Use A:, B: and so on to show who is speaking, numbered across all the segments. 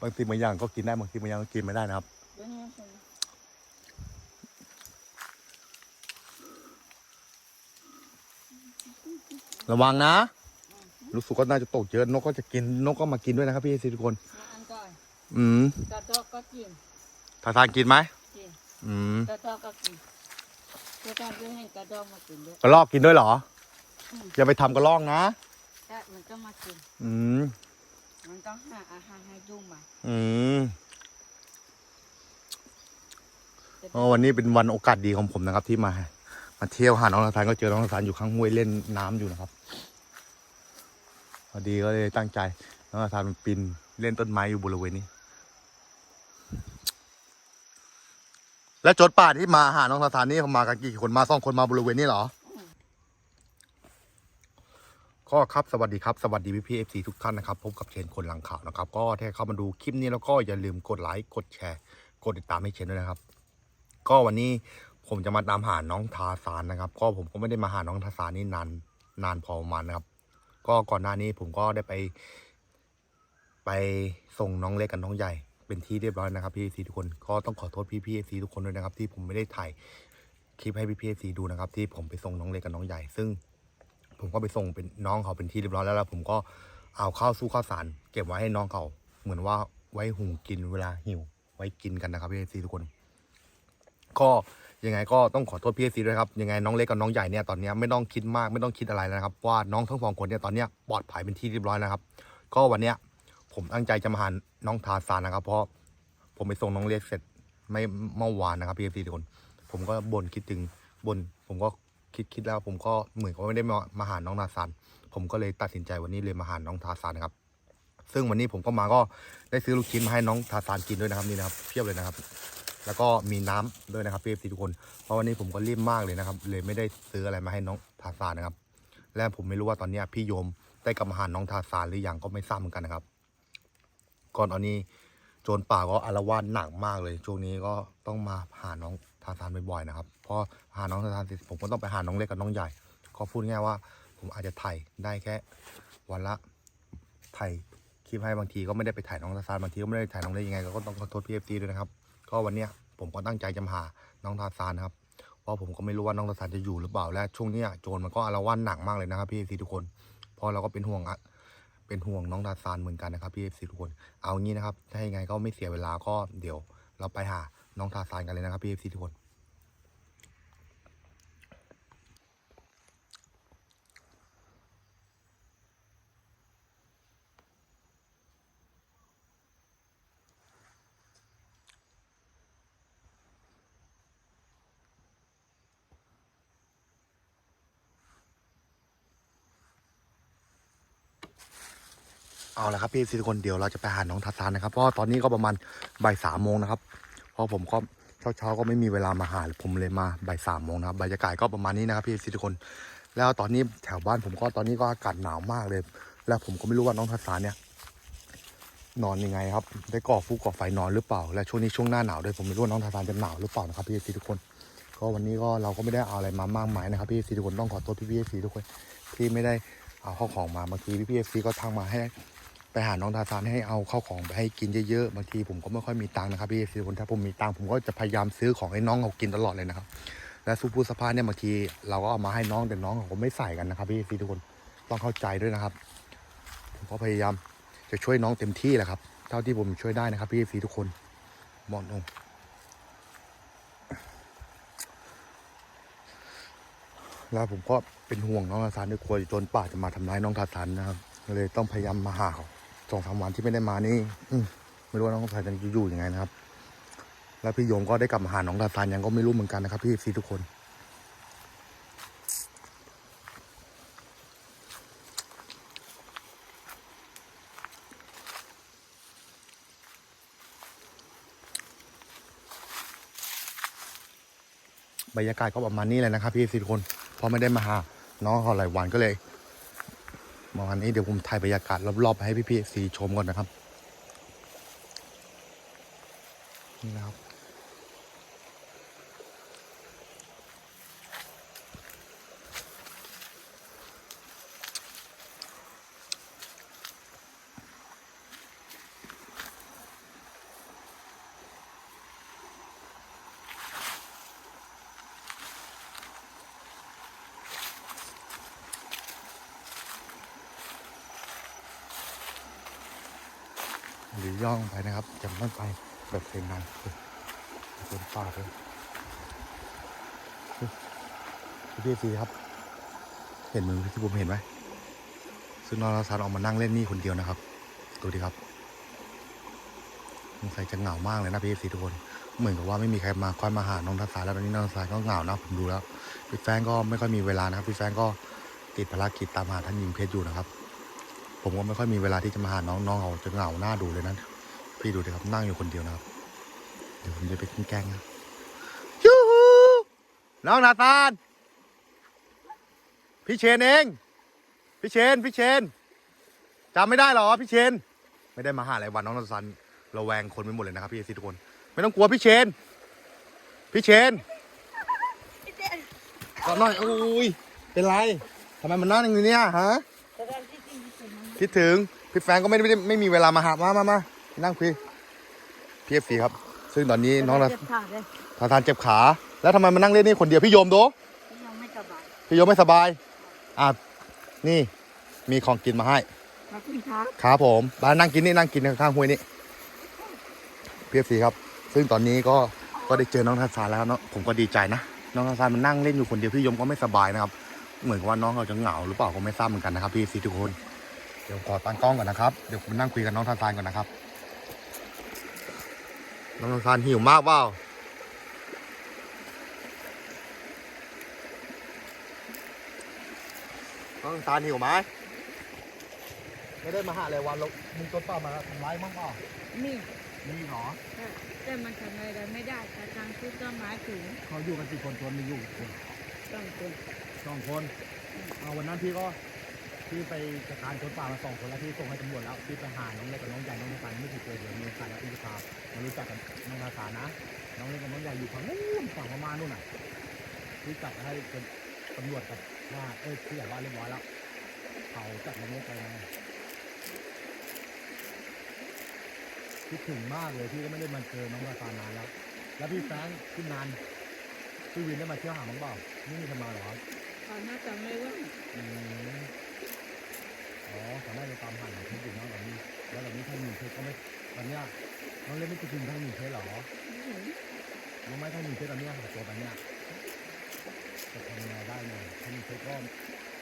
A: บางทีบางอย่างก็กินได้บางทีบางอย่างก็กินไม่ได้นะครับ
B: เดี๋ยวนี้คน
A: ระวังนะ รู้สึกว่าน่าจะตกเยอะนกก็จะกินนกก็มากินด้วยนะครับพี่สิทุกคน
B: มาอันก่อน
A: อืม
B: กระดอกก็กิน
A: ทาทานกินไหม
B: กิน
A: อืม
B: กระดอกก็กินกระดอกด้วยให้กระดอกมากินด้วย
A: กระลอกกินด้วยเหรอ
B: อืม
A: อย่าไปทำกระลอกนะ
B: แต่มันก็มากิน
A: อืม
B: มันต้องหาอาหารให้ดูมา
A: อืม
B: จะ
A: อ๋อวันนี้เป็นวันโอกาสดีของผมนะครับ ที่มา มาเที่ยวหาน้องทาทานก็เจอน้องทาทานอยู่ข้างห้วยเล่นน้ำอยู่นะครับพอดีก็เลยตั้งใจน้องทาทานมันปีนเล่นต้นไม้อยู่บริเวณนี้ แล้วโจดป่าที่มาหาน้องทาทานนี่เขามากันกี่คนมาสองคนมาบริเวณนี้เหรอ
B: อืม
A: ก็ครับสวัสดีครับ สวัสดีพี่พีเอฟซีทุกท่านนะครับพบกับเชนคนหลังข่าวนะครับ ก็ถ้าเข้ามาดูคลิปนี้แล้วก็อย่าลืมกดไลค์กดแชร์ กดติดตามให้เชนด้วยนะครับ ก็วันนี้ผมจะมาตามหาน้องทาสานนะครับ ก็ผมก็ไม่ได้มาหาน้องทาสานนี่นานนานพอประมาณนะครับ ก็ก่อนหน้านี้ผมก็ได้ไป ไปส่งน้องเล็กกับน้องใหญ่เป็นที่เรียบร้อยนะครับพี่เอฟซีทุกคนก็ต้องขอโทษพี่พีเอฟซีทุกคนด้วยนะครับ ที่ผมไม่ได้ถ่ายคลิปให้พี่พีเอฟซีดูนะครับ ที่ผมไปส่งน้องเล็กกับน้องใหญ่ซึ่ง ผมก็ไปส่งเป็นน้องเขาเป็นที่เรียบร้อยแล้วแล้วผมก็เอาข้าวสู้ข้าวสาร เก็บไว้ให้น้องเขาเหมือนว่าไว้หุงกินเวลาหิว ไว้กินกันนะครับพี่เอซีทุกคน ก็ยังไงก็ต้องขอโทษพี่เอซีด้วยครับยังไงน้องเล็กกับน้องใหญ่เนี่ยตอนนี้ไม่ต้องคิดมากไม่ต้องคิดอะไรแล้วนะครับ ว่าน้องทั้งสองคนเนี่ยตอนนี้ปลอดภัยเป็นที่เรียบร้อยแล้วครับ ก็วันเนี้ยผมตั้งใจจะมาหาน้องทาซานนะครับ เพราะผมไปส่งน้องเล็กเสร็จไม่เมื่อวานนะครับพี่เอซีทุกคน ผมก็บ่นคิดถึงบ่นผมก็ คิดคิดแล้วผมก็เหมือนกับไม่ได้มามาหาน้องทาซานผมก็เลยตัดสินใจวันนี้เลยมาหาน้องทาซานนะครับ ซึ่งวันนี้ผมก็มาก็ได้ซื้อลูกชิ้นมาให้น้องทาซานกินด้วยนะครับนี่นะครับเพียบเลยนะครับ แล้วก็มีน้ำด้วยนะครับพี่เอฟซีทุกคนเพราะวันนี้ผมก็รีบมากเลยนะครับ เลยไม่ได้ซื้ออะไรมาให้น้องทาซานนะครับ และผมไม่รู้ว่าตอนนี้พี่โยมได้กลับมาหาน้องทาซานหรือยังก็ไม่ทราบเหมือนกันนะครับ ก่อนตอนนี้โจรป่าก็อารวาสหนักมากเลยช่วงนี้ก็ต้องมาหาน้องทาซานบ่อยๆนะครับ พราะหาน้องทาซานเสร็จผมก็ต้องไปหาน้องเล็กกับน้องใหญ่ ก็พูดง่ายว่า ผมอาจจะถ่ายได้แค่วันละถ่ายคลิปให้บางทีก็ไม่ได้ไปถ่ายน้องทาซานบางทีก็ไม่ได้ถ่ายน้องเล็กยังไงก็ต้องขอโทษพีเอฟซีด้วยนะครับ ก็วันเนี้ยผมก็ตั้งใจจะมาหาน้องทาซานครับเพราะผมก็ไม่รู้ว่าน้องทาซานจะอยู่หรือเปล่าและช่วงเนี้ยโจรมันก็อาละวาดหนักมากเลยนะครับพี่เอฟซีทุกคนเพราะเราก็เป็นห่วงอะเป็นห่วงน้องทาซานเหมือนกันนะครับพี่เอฟซีทุกคนเอางี้นะครับถ้ายังไงก็ไม่เสียเวลาก็เดี๋ยวเราไปหาน้องทาซานกันเลยนะครับพี่เอฟซีทุกคน เอาละครับพี่สิทุกคนเดี๋ยวเราจะไปหาน้องทัศานนะครับเพราะตอนนี้ก็ประมาณบ่ายสามโมงนะครับเพราะผมก็เช้าเช้าๆก็ไม่มีเวลามาหาผมเลยมาบ่ายสามโมงนะครับบรรยากาศก็ประมาณนี้นะครับพี่สิทุกคน แล้วตอนนี้แถวบ้านผมก็ตอนนี้ก็อากาศหนาวมากเลย แล้วผมก็ไม่รู้ว่าน้องทัศานเนี่ยนอนยังไงครับ ได้ก่อฟูกก่อไฟนอนหรือเปล่า และช่วงนี้ช่วงหน้าหนาวด้วยผมไม่รู้ว่าน้องทัศานจะหนาวหรือเปล่านะครับพี่สิทุกคน ก็วันนี้ก็เราก็ไม่ได้เอาอะไรมามากมายนะครับพี่สิทุกคนต้องขอโทษพี่พี่ทุกคนที่ไม่ได้เอาข้าวของมาบางทีพี่พี่ก็ทางมาให้ ไปหาน้องทาซานให้เอาข้าวของไปให้กินเยอะๆ บางทีผมก็ไม่ค่อยมีตังค์นะครับพี่ซีคนถ้าผมมีตังค์ผมก็จะพยายามซื้อของให้น้องเขากินตลอดเลยนะครับ และซูปูสภาเนี่ยบางทีเราก็เอามาให้น้องแต่น้องเขาก็ไม่ใส่กันนะครับพี่ซีทุกคนต้องเข้าใจด้วยนะครับ ผมก็พยายามจะช่วยน้องเต็มที่แหละครับ เท่าที่ผมช่วยได้นะครับพี่ซีทุกคนมองตรงแล้วผมก็เป็นห่วงน้องทาซานด้วยกลัวโจรป่าจะมาทำร้ายน้องทาซานนะครับเลยต้องพยายามมาหาเขา สองสามวันที่ไม่ได้มานี่อไม่รู้ว่าน้องทาซานจะอยู่ยังไงนะครับ แล้วพี่โยมก็ได้กลับมาหาน้องทาซานยังก็ไม่รู้เหมือนกันนะครับพี่ซีทุกคนบรรยากาศก็ประมาณนี้เลยนะครับพี่ซีทุกคนเพราะไม่ได้มาหาน้องเขาหลายวันก็เลย มาวันนี้เดี๋ยวผมถ่ายบรรยากาศรอบๆไปให้พี่ๆสีชมก่อนนะครับ หรือย่องไปนะครับจะไม่ไปแบบเสียงดังเป็นป่าเลยพี่พี่ซีครับ เห็นมือที่ผมเห็นไหมซึ่งน้องรักษาออกมานั่งเล่นนี่คนเดียวนะครับ ดูดิครับสงสัยจะเหงามากเลยนะพี่ซีทุกคน เหมือนกับว่าไม่มีใครมาค่อยมาหาน้องทัศน์แล้วตอนนี้น้องทัศน์ก็เหงานะผมดูแล้วพี่แฟงก็ไม่ค่อยมีเวลานะครับพี่แฟงก็ติดภารกิจตามหาท่านยิงเพชรอยู่นะครับ ผมก็ไม่ค่อยมีเวลาที่จะมาหาน้องน้องเขาจะเหงาหน้าดูเลยนะพี่ดูดิครับนั่งอยู่คนเดียวนะครับ เดี๋ยวผมจะไปแกล้งนะยูฮูน้องนาธานพี่เชนเอง พี่เชน พี่เชนจำไม่ได้เหรอพี่เชน ไม่ได้มาหาหลายวันน้องนาธานระแวงคนไปหมดเลยนะครับพี่เอซีทุกคน ไม่ต้องกลัวพี่เชน พี่เชนก่อนหน่อยโอ้ยเป็นไรทำไมมันนั่งอย่างนี้เนี่ยฮะ คิดถึงพี่แฟนก็ไม่ได้ไม่ได้ไม่มีเวลามาหามามามานั่งคุยพีเอฟซีครับ ซึ่งตอนนี้น้อง
B: เรา
A: นา
B: เจ็บขาเลย
A: ทาทานเจ็บขา แล้วทำไมมานั่งเล่นนี่คนเดียวพี่โยมโด
B: ยังไม่สบาย
A: พี่โยมไม่สบายอะนี่มีของกินมาให้
B: ขอบคุณครับ
A: ครับผมบ้านนั่งกินนี่นั่งกินข้างๆห้วยนี่พีเอฟซีครับ ซึ่งตอนนี้ก็ก็ได้เจอน้องทาซานแล้วเนาะผมก็ดีใจนะน้องทาซานมันนั่งเล่นอยู่คนเดียวพี่โยมก็ไม่สบายนะครับ เหมือนกับว่าน้องเขาจะเหงาหรือเปล่าก็ไม่ทราบเหมือนกันนะครับพี่ซีทุกคนเดี๋ยวขอตั้งกล้องก่อนนะครับ เดี๋ยวผมนั่งคุยกับน้องทาซานก่อนนะครับ น้องทาซานหิวมากเปล่าน้องทาซานหิวไหมไม่ได้มาหาอะไรวันเรามึงต้นเปล่ามาทำร้ายมั่งเปล่า
B: นี่
A: มีหรอ
B: แต่มันทำอะไรไม่ได้แต่ทางที่ต้นไม้ถึง
A: เขาอยู่กันกี่คนตัวมีอยู่กี่คน
B: ต้องคน
A: สองคนเอาวันนั้นพี่ก็ พี่ไปจัดการคนป่ามาสองคนแล้วพี่ส่งให้ตำรวจแล้วพี่ไปหาน้องเล็กกับน้องใหญ่น้องน้ำตาลไม่ถูกเจอเดี๋ยวมีโอกาสแล้วพี่จะพามารู้จักกับน้องนาสานะ น้องเล็กกับน้องใหญ่อยู่ฝั่งนู้นฝั่งพม่านู่นน่ะพี่จับให้เป็นตำรวจกับว่าเอ้ยพี่ใหญ่ว่าเรียบร้อยแล้วเขาจับน้องเล็กไปไงคิดถึงมากเลยพี่ก็ไม่ได้มาเจอน้องนาสานานแล้ว แล้วพี่แฟรงค์ขึ้นนานพี่วินได้มาเที่ยวหาบ้างเปล่าไม่มีทำมาเหรอ
B: เขาน่าจะไม่ว่าง
A: อืมอ๋อสามารถไปตามหาหนังเพชรอยู่นะแบบนี้ แล้วแบบนี้ถ้ามีเพชรก็ไม่ตอนเนี้ยน้องเล่นไม่คิดถึงถ้ามีเพชรเหรอ
B: ไม่ถึง
A: น้องไม่ถ้ามีเพชรตอนเนี้ยหาตัวตอนเนี้ยจะทำยังไงได้เนี่ยถ้ามีเพชรก็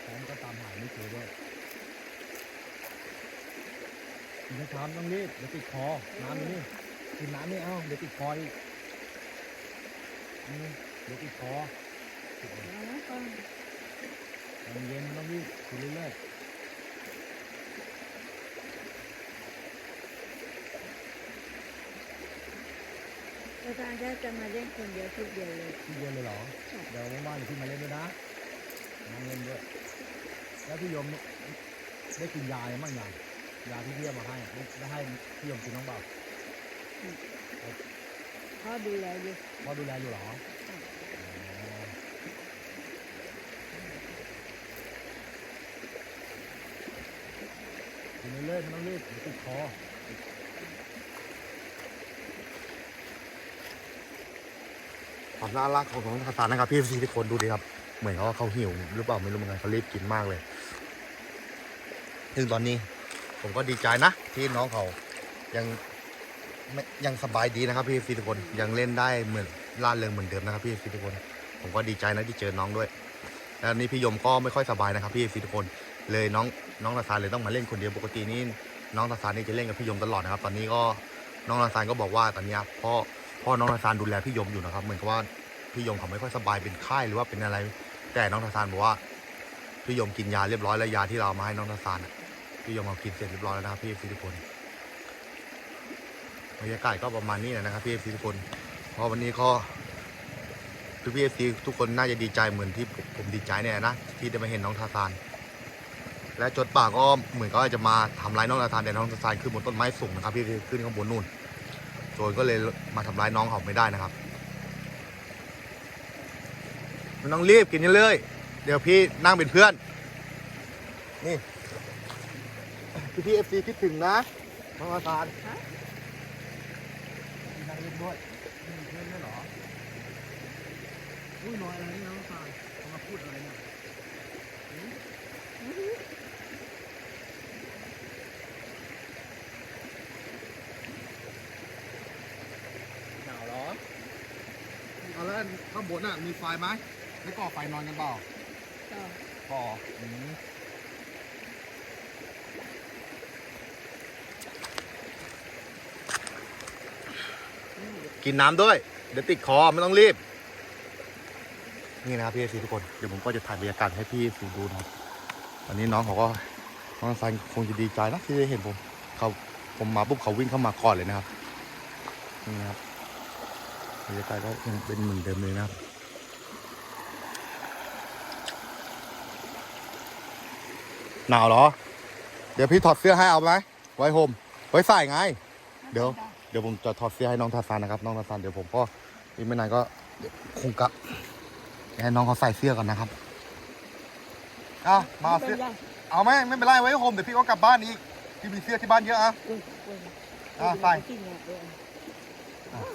A: แฟนก็ตามหาไม่เจอด้วยกินน้ำต้องรีบเดี๋ยวติดคอ น้ำนี่กินน้ำนี่เอ้าเดี๋ยวติดคออีกอืมเดี๋ยวติดคอ
B: แล้วก็
A: มันเย็นต้องรีบกินเรื่อย
B: อาจารย์จะมาเล่นคนเดียวทุกเดียวเลย
A: ๆพี่เย็นเลยเหรอเดี๋ยวว่างๆเดี๋ยวพี่มาเล่นด้วยนะมาเล่นด้วย แล้วพี่ยมได้กินยาอะไรบ้างอย่างยาที่พี่เอามาให้อะได้ได้ให้พี่ยมกินน้องเปล่า
B: พ่อดูแลอยู่
A: พ่อดูแลอยู่เหรออ๋อกินเรื่อยๆไม่ต้องรีบเดี๋ยวติดคอ ความน่ารักของน้องทาตานนะครับพี่ซีทุกคนดูดิครับ เหมือนเขาเขาหิวหรือเปล่าไม่รู้เหมือนกันเขารีบกินมากเลย ซึ่งตอนนี้ผมก็ดีใจนะ ที่น้องเขายังไม่ยังสบายดีนะครับพี่ซีทุกคนยังเล่นได้เหมือนล่าเริงเหมือนเดิมนะครับพี่ซีทุกคน ผมก็ดีใจนะที่เจอน้องด้วยแล้วนี่พี่ยมก็ไม่ค่อยสบายนะครับพี่ซีทุกคนเลยน้องน้องนาซานเลยต้องมาเล่นคนเดียวปกตินี่น้องนาซานนี่จะเล่นกับพี่ยมตลอดนะครับ ตอนนี้ก็น้องนาซานก็บอกว่าตอนนี้พ่อพ่อน้องนาซานดูแลพี่ยมอยู่นะครับ เหมือนกับว่า พี่ยมเขาไม่ค่อยสบายเป็นไข้หรือว่าเป็นอะไร แต่น้องนาซานบอกว่าพี่ยมกินยาเรียบร้อยแล้วยาที่เราเอามาให้น้องนาซานพี่ยมเอากินเสร็จเรียบร้อยแล้วนะครับพี่ซีทุกคนบรรยากาศก็ประมาณนี้นะครับพี่ซีทุกคนเพราะวันนี้ก็ทุกพี่ซีทุกคนน่าจะดีใจเหมือนที่ผมดีใจเนี่ยนะที่ได้มาเห็นน้องทาซานและจดป่าก็เหมือนก็จะมาทำร้ายน้องนาธานแต่น้องนาธานขึ้นบนต้นไม้สูงนะครับพี่ขึ้นข้างบนนู่นโจรก็เลยมาทำร้ายน้องเขาไม่ได้นะครับ มันต้องรีบกินเรื่อยเดี๋ยวพี่นั่งเป็นเพื่อน นี่ พี่พี่เอฟซีคิดถึงนะน้องอาสานนี่เพื่อนเหรออุ้ยน้อยอะไรนี่น้องอาสานเขมาพูดอะไรนี่หนาวเหรอเอาแล้วข้างบนน่ะมีไฟไหม ไม่ก่อไฟนอนกันเปล่า
B: ก็
A: ก่ออืมกินน้ำด้วย เดี๋ยวติดคอไม่ต้องรีบ นี่นะครับพี่เอซีทุกคน เดี๋ยวผมก็จะถ่ายบรรยากาศให้พี่เอซีดูนะครับวันนี้น้องเขาก็น้องซันคงจะดีใจนะที่ได้เห็นผมเขาผมมาปุ๊บเขาวิ่งเข้ามาก่อนเลยนะครับนี่นะครับบรรยากาศก็ยังเป็นเหมือนเดิมเลยนะครับ หนาวเหรอ เดี๋ยวพี่ถอดเสื้อให้เอาไหมไว้โฮมไว้ใส่ไง เดี๋ยว เดี๋ยวผมจะถอดเสื้อให้น้องทาซานนะครับ น้องทาซานเดี๋ยวผมก็อีกไม่นานก็เดี๋ยวคงกะให้น้องเขาใส่เสื้อก่อนนะครับอะมาเอาเสื้อ
B: ไป็นไร
A: เอาไหมไม่เป็นไรไว้โฮมเดี๋ยวพี่ก็กลับบ้านอีกพี่มีเสื้อที่บ้านเยอะอะ
B: อุ้ยอุ้ย
A: อะใส่
B: ที่เนี่ยเออ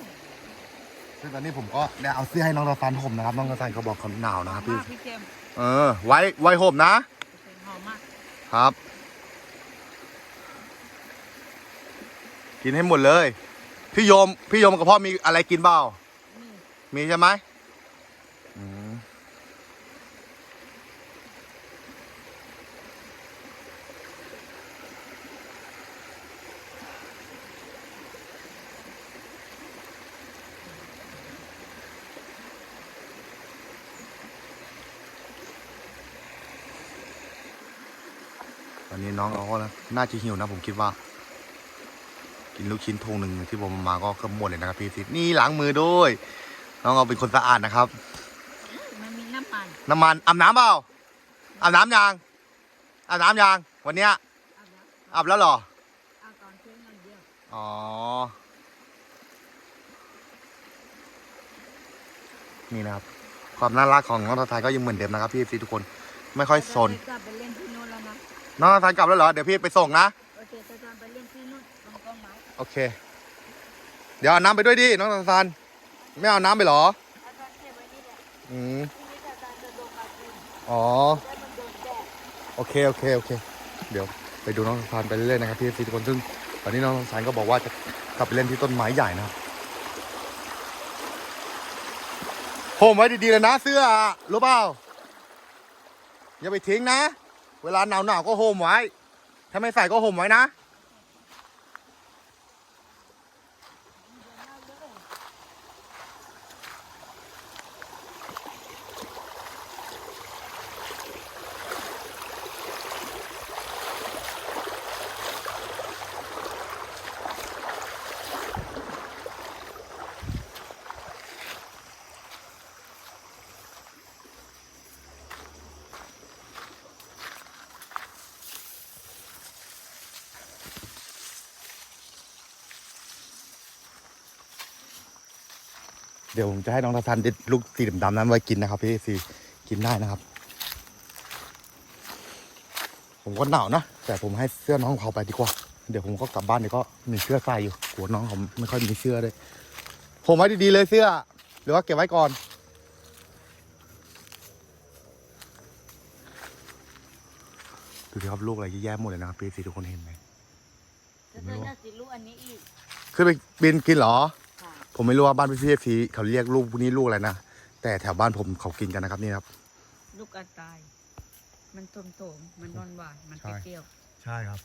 A: ซึ่งตอนนี้ผมก็ได้เอาเสื้อให้น้องทาซานห่มนะครับ น้องทาซานเขาบอกเขาหนาวนะครับพี่
B: มากพี่เจมส์
A: เออ ไว้ไว้ห่มนะ
B: หอมมาก
A: ครับ กินให้หมดเลย พี่โยม พี่โยมกับพ่อมีอะไรกินเปล่า
B: นี่
A: มีใช่ไหม อนนี้น้องเขาก็น่าจะหิวนะผมคิดว่า กินลูกชิ้นทงหนึ่งที่ผมเอามาก็เกือบหมดเลยนะครับพี่สินี่ล้างมือด้วย น้องเอาเป็นคนสะอาดนะครับ
B: มันมีน้ำมัน
A: น้ำมันอาบน้ำเปล่าอาบน้ำยังอาบน้ำยังวันเนี้ย
B: เอาแล้ว
A: อาบแล้วเหรอ
B: เอาตอนเช้านั่นเดียว
A: อ๋อ นี่นะครับ ความน่ารักของน้องทาทายก็ยังเหมือนเดิมนะครับพี่ซีทุกคน ไม่ค่อยสน
B: จะไปเล่นที่นู่นแล้วนะ
A: น้องทาทายกลับแล้วเหรอ เดี๋ยวพี่ไปส่งนะ
B: โอเคจะจะไปเล่นที่นู่นตรงต้นไม้
A: โอเค เดี๋ยวเอาน้ำไปด้วยดิ น้องทาทานไม่เอาน้ำไปเหรอ
B: อาจารย์เก็บไว้นี่แหละ
A: อืม
B: พรุ่งนี้อาจารย์จะลงมากิน
A: อ๋อ
B: แล้วมันโดนแดด
A: โอเค โอเค โอเค เดี๋ยวไปดูน้องทานไปเรื่อยๆนะครับพี่ซีทุกคนซึ่งตอนนี้น้องทานก็บอกว่าจะกลับไปเล่นที่ต้นไม้ใหญ่นะครับโฮมไว้ดีๆเลยนะเสื้ออะรู้เปล่า อย่าไปทิ้งนะ เวลาหนาวๆก็โฮมไว้ ถ้าไม่ใส่ก็โฮมไว้นะ เดี๋ยวผมจะให้น้องทาทานเด็ดลูกสีดำๆนั้นไว้กินนะครับพี่ซีกินได้นะครับ ผมก็หนาวนะแต่ผมให้เสื้อน้องเขาไปดีกว่า เดี๋ยวผมก็กลับบ้านเดี๋ยวก็มีเสื้อใส่อยู่กลัวน้องเขาไม่ค่อยมีเสื้อเลยผมไว้ดีๆเลยเสื้อ หรือว่าเก็บไว้ก่อนดูดิครับลูกอะไรแย่ๆหมดเลยนะครับพี่ซีทุกคนเห็นไหม
B: จะเจอหน้าสิลูกอันนี้อีก
A: ขึ้นไปปีนกินเหรอ
B: ค่ะ
A: ผมไม่รู้ว่าบ้านพี่พีซีเขาเรียกลูกพวกนี้ลูกอะไรนะ แต่แถวบ้านผมเขากินกันนะครับนี่ครับ
B: ลูกกระต่าย มันตมโตมๆมันนอนหวานมัน
A: ใช่
B: เปรี้ยว
A: ใช่ครับ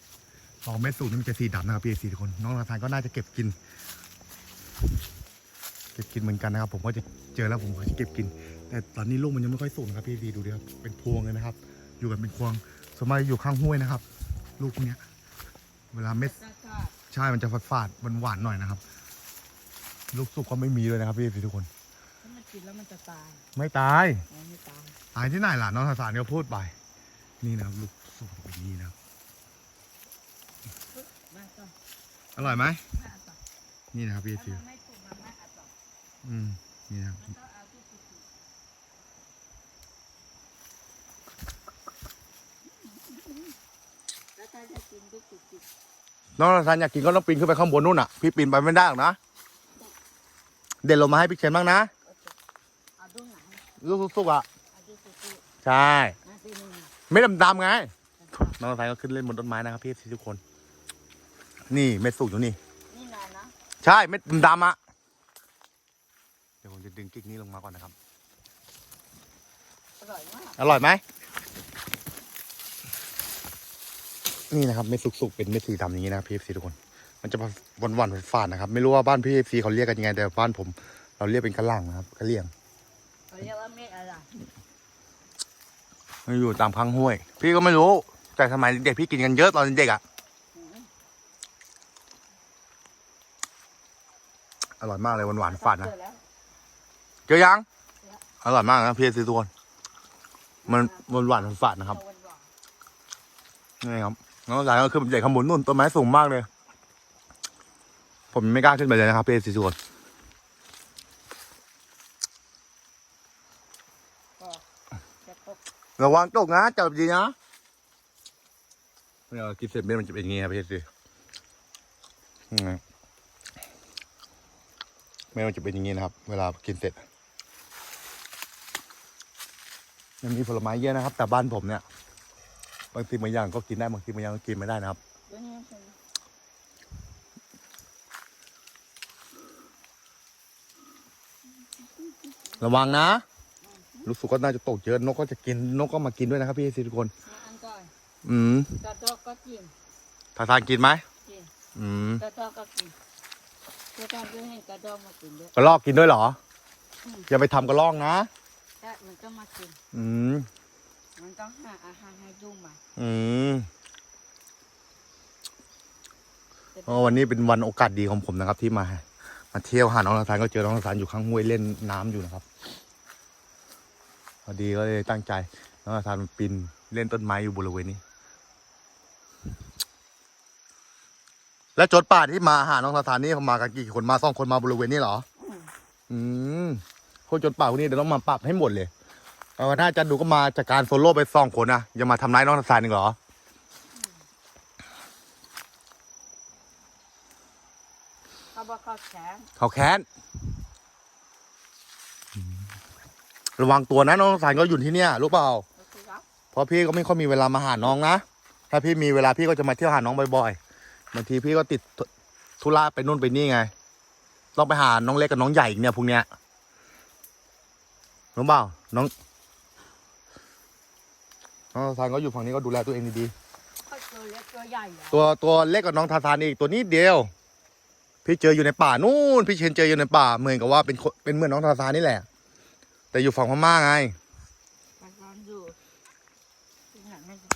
A: สองเม็ดสูตรนี่มันจะสีดำนะครับพี่สี่คน น้องนาธานก็น่าจะเก็บกิน เก็บกินเหมือนกันนะครับ ผมก็จะเจอแล้วผมก็จะเก็บกิน แต่ตอนนี้ลูกมันยังไม่ค่อยสูงนะครับพี่ดีดูดิครับ เป็นพวงเลยนะครับ อยู่กันเป็นพวงสมัยอยู่ข้างห้วยนะครับ ลูกพวกเนี้ย เวลาเม็ด
B: ๆจ้าจ้า
A: ใช่ มันจะฝาดๆหวานๆหน่อยนะครับ ลูกสุกก็ไม่มีเลยนะครับพี่สี่ทุกคน
B: ถ้ามันกินแล้วมันจะตาย
A: ไม่ตาย
B: อ๋อไม่ตาย
A: ตายที่ไหนล่ะน้องทาสานก็พูดไป นี่นะครับลูกสุกแบบนี้นะครับ
B: มาต่อ
A: อร่อยไหม
B: มาต่อ
A: นี่นะครับพี่
B: ถ้า
A: สี่
B: มันไม่สุกมันไม่ต่อ
A: อืมนี่นะครับ
B: มันต้องเอาที่สุกๆแล้วถ้าจะกินก็สุก
A: น้องทานอยากกินก็ต้องปีนขึ้นไปข้างบนนู่นอะพี่ปีนไปไม่ได้หรอกนะ เด็ดลงมาให้พี่เชนบ้างนะ
B: ๆโอเคเอาดูหนัง
A: ลูกสุกๆอะ
B: เอาดูสุก
A: ใช่
B: ๆมาทีหนึง
A: ไม่ดำๆไง น้องทานก็ขึ้นเล่นบนต้นไม้นะครับพี่ทุกคน นี่เม็ดสุกอยู่นี่
B: นี่นานนะ
A: ใช่เม็ดดำๆอะ เดี๋ยวผมจะดึงกิ๊กนี้ลงมาก่อนนะครับ
B: อร่อยมาก
A: อร่อยไหม นี่นะครับเม็ดสุกๆเป็นเม็ดสีดำอย่างนี้นะครับพี่เอฟซีทุกคน มันจะวันวันฝาดนะครับ ไม่รู้ว่าบ้านพี่เอฟซีเขาเรียกกันยังไง แต่บ้านผม เราเรียกเป็นกระล่ำนะครับกระเลียง
B: เขาเรียกว่าเม็ดอะไร
A: มันอยู่ตามข้างห้วย พี่ก็ไม่รู้ แต่สมัยเด็กพี่กินกันเยอะตอนเด็กอะ
B: อ
A: ร่อยมากเลยหวานๆฝาดนะ
B: เจอแล้ว
A: เจอยัง อร่อยมากนะพี่เอฟซีทุกคนมันหวานๆฝาดนะครับ
B: นี่
A: ครับน้องสายก็คือเด็กขมุนนุ่นต้นไม้สูงมากเลย ผมไม่กล้าขึ้นไปเลยนะครับพี่เอฟซีทุกคน
B: ก็จะตก
A: ระวังตกนะจับดีนะเนี่ยกินเสร็จเม็ดมันจะเป็นอย่างงี้ครับพี่สินี่ไงเม็ดมันจะเป็นอย่างงี้นะครับ เวลากินเสร็จมันมีผลไม้เยอะนะครับ แต่บ้านผมเนี่ย บางทีบางอย่างก็กินได้บางทีบางอย่างก็กินไม่ได้นะครับ
B: เดี๋ยวนี้เป็น
A: ระวังนะ รู้สึกว่าน่าจะตกเยอะนกก็จะกินนกก็มากินด้วยนะครับพี่สิทุกคน
B: เนื้ออันก่อน
A: อืม
B: กระดอกก็กิน
A: ทาทานกินไหม
B: กิน
A: อืม
B: กระดอกก็กินเพื่อการด้วยให้กระดอกมากินด้วย
A: กระลอกกินด้วยเหรอ
B: อืม
A: อย่าไปทำกระลอกนะ
B: แต่มันก็มากิน
A: อืม
B: มันต้องหาอาหารให้ดูมา
A: อืมก็วันนี้เป็นวันโอกาสดีของผมนะครับที่มา มาเที่ยวหาน้องทาทานก็เจอน้องทาทานอยู่ข้างห้วยเล่นน้ำอยู่นะครับพอดีก็เลยตั้งใจน้องทาทานมันปีนเล่นต้นไม้อยู่บริเวณนี้ แล้วโจดป่าที่มาหาน้องทาทานนี่เขามากันกี่คนมาสองคนมาบริเวณนี้เหรอ
B: อืม
A: อืมพวกโจดป่าพวกนี้เดี๋ยวต้องมาปรับให้หมดเลยเอาถ้าอาจารย์ดูก็มาจากการโซโล่ไปสองคนนะอย่ามาทำร้ายน้องทาทานอีกเหรอ
B: เขาบอกเขาแข็ง
A: เขาแค้น ระวังตัวนะน้องสารก็อยู่ที่เนี่ยรู้เปล่า
B: โอเคครับ
A: เพราะพี่ก็ไม่ค่อยมีเวลามาหาน้องนะ ถ้าพี่มีเวลาพี่ก็จะมาเที่ยวหาน้องบ่อยๆ บางทีพี่ก็ติดธุธุระไปนู่นไปนี่ไง ต้องไปหาน้องเล็กกับน้องใหญ่อีกเนี่ยพวกเนี้ย รู้เปล่า น้อง น้องทาทานก็อยู่ฝั่งนี้ก็ดูแลตัวเองดี
B: เขาตัวเล็กตัวใหญ่เหรอ
A: ๆ ตัวตัวเล็กกับน้องทาทานอีกตัวนี้เดียว พี่เจออยู่ในป่านู่นพี่เชนเจออยู่ในป่าเหมือนกับว่าเป็นคนเป็นเหมือนน้องทาทานนี่แหละ แต่อยู่ฝั่งพม่าไง
B: มันนอนอยู่ที่ไหนไม่รู้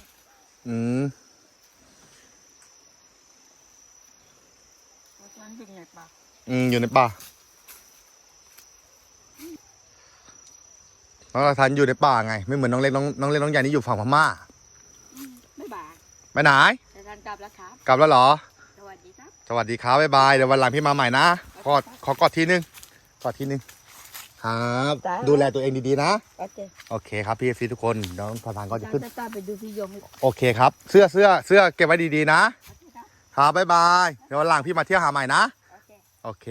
A: อืม
B: เพราะฉันเป็นไงปะ
A: อืมอยู่ในป่าน้องทาทานอยู่ในป่าไง ไม่เหมือนน้องเล็กน้องน้องเล็กน้องใหญ่นี่อยู่ฝั่งพม่า
B: อืมไม่บาย
A: ไปไหน
B: แต่ท่านกลับแล้วครับ
A: กลับแล้วเหรอ
B: ส วัสดีครับ
A: สวัสดีครับบ๊ายบายเดี๋ยววันหลังพี่มาใหม่นะขอขอกอดทีนึงกอดทีนึงครับ
B: จ้า
A: ดูแลตัวเองดีๆนะ
B: โอเค
A: โอเคครับพี่ซีทุกคนน้องทาทานก็จะขึ้น
B: จะตามไปดูพี่ยมอีก
A: โอเคครับ เสื้อเสื้อเสื้อเก็บไว้ดีๆนะ
B: โอเคครับ
A: ครับบ๊ายบายเดี๋ยววันหลังพี่มาเที่ยวหาใหม่นะ
B: โอเค
A: โอเค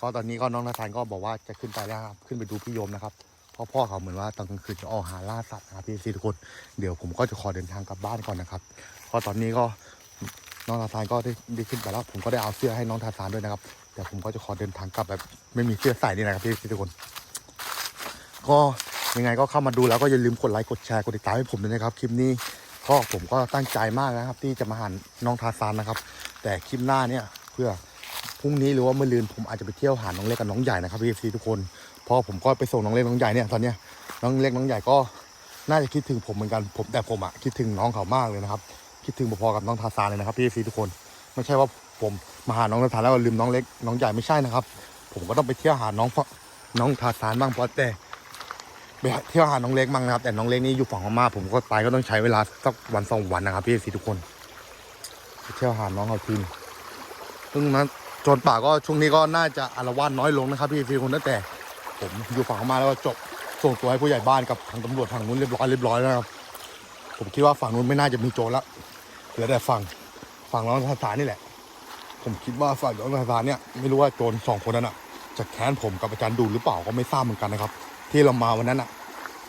A: ก็ตอนนี้ก็น้องนาธานก็บอกว่าจะขึ้นไปแล้วครับขึ้นไปดูพี่โยมนะครับเพ่อพ่อเขาเหมือนว่าตอนกลางคืนจะออกหาล่าสัตว์นะครับพี่ซีทุกคนเดี๋ยวผมก็จะขอเดินทางกลับบ้านก่อนนะครับเพราะตอนนี้ก็ น้องนาธานก็ได้ได้ขึ้นไปแล้ว ผมก็ได้เอาเสื้อให้น้องทาทานด้วยนะครับแต่ผมก็จะขอเดินทางกลับแบบไม่มีเสื้อใส่นี่นะครับพี่ซีทุกคน ก็ยังไงก็เข้ามาดูแล้วก็อย่าลืมกดไลค์กดแชร์กดติดตามให้ผมด้วยนะครับคลิปนี้ก็ผมก็ตั้งใจมากนะครับ ที่จะมาหาน้องทาซานนะครับ แต่คลิปหน้าเนี่ยเพื่อพรุ่งนี้หรือว่าเมื่อลืนผมอาจจะไปเที่ยวหาน้องเล็กกับน้องใหญ่นะครับพี่ซีทุกคนพราะผมก็ไปส่งน้องเล็กน้องใหญ่เนี่ยตอนเนี้ยน้องเล็กน้องใหญ่ก็น่าจะคิดถึงผมเหมือนกันผมแต่ผมอะคิดถึงน้องเขามากเลยนะครับ คิดถึงพอๆกับน้องทาซานเลยนะครับพี่ซีทุกคน ไม่ใช่ว่าผมมาหาน้องทาซานแล้วลืมน้องเล็กน้องใหญ่ไม่ใช่นะครับ ผมก็ต้องไปเที่ยวหาน้องน้องทาซานบ้างเพราะแต่ไปเที่ยวหาน้องเล็กบ้างนะครับแต่น้องเล็กนี่อยู่ฝั่งพม่าผมก็ไปก็ต้องใช้เวลาสักวันสองวันนะครับพี่ซีทุกคนไปเที่ยวหาน้องเขาทีนึงซึ่งนั้นโจรป่าก็ช่วงนี้ก็น่าจะอารวาสน้อยลงนะครับพี่ฟีคนตั้งแต่ ผมอยู่ฝั่งพม่าแล้วก็จบส่งตัวให้ผู้ใหญ่บ้านกับทางตำรวจทางนู้นเรียบร้อยเรียบร้อยแล้วครับผมคิดว่าฝั่งนู้นไม่น่าจะมีโจรละ เหลือแต่ฝั่งฝั่งน้องทหารนี่แหละ ผมคิดว่าฝั่งน้องทหารเนี่ยไม่รู้ว่าโจรสองคนนั้นอะจะแค้นผมกับอาจารย์ดูหรือเปล่าก็ไม่ทราบเหมือนกันนะครับ ที่เรามาวันนั้นอะ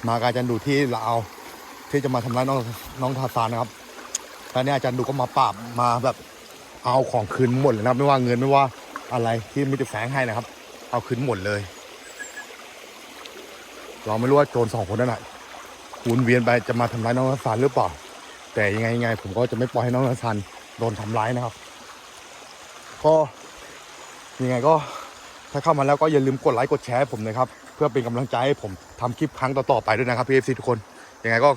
A: มากับอาจารย์ดูที่ลาวที่จะมาทำร้ายน้องน้องทาซานนะครับตอนนี้อาจารย์ดูก็มาปราบมาแบบเอาของคืนหมดเลยนะครับไม่ว่าเงินไม่ว่าอะไรที่มิตรแฝงให้นะครับ เอาคืนหมดเลย เราไม่รู้ว่าโจรสองคนนั้นน่ะวนเวียนไปจะมาทำร้ายน้องนัสซันหรือเปล่า แต่ยังไงยังไงผมก็จะไม่ปล่อยให้น้องนัสซันโดนทำร้ายนะครับ ก็ยังไงก็ถ้าเข้ามาแล้วก็อย่าลืมกดไลค์กดแชร์ผมนะครับ เพื่อเป็นกำลังใจให้ผมทำคลิปครั้งต่อๆไปด้วยนะครับพี่เอฟซีทุกคนยังไงก็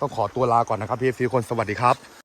A: ต้องขอตัวลาก่อนนะครับพี่เอฟซีทุกคนสวัสดีครับ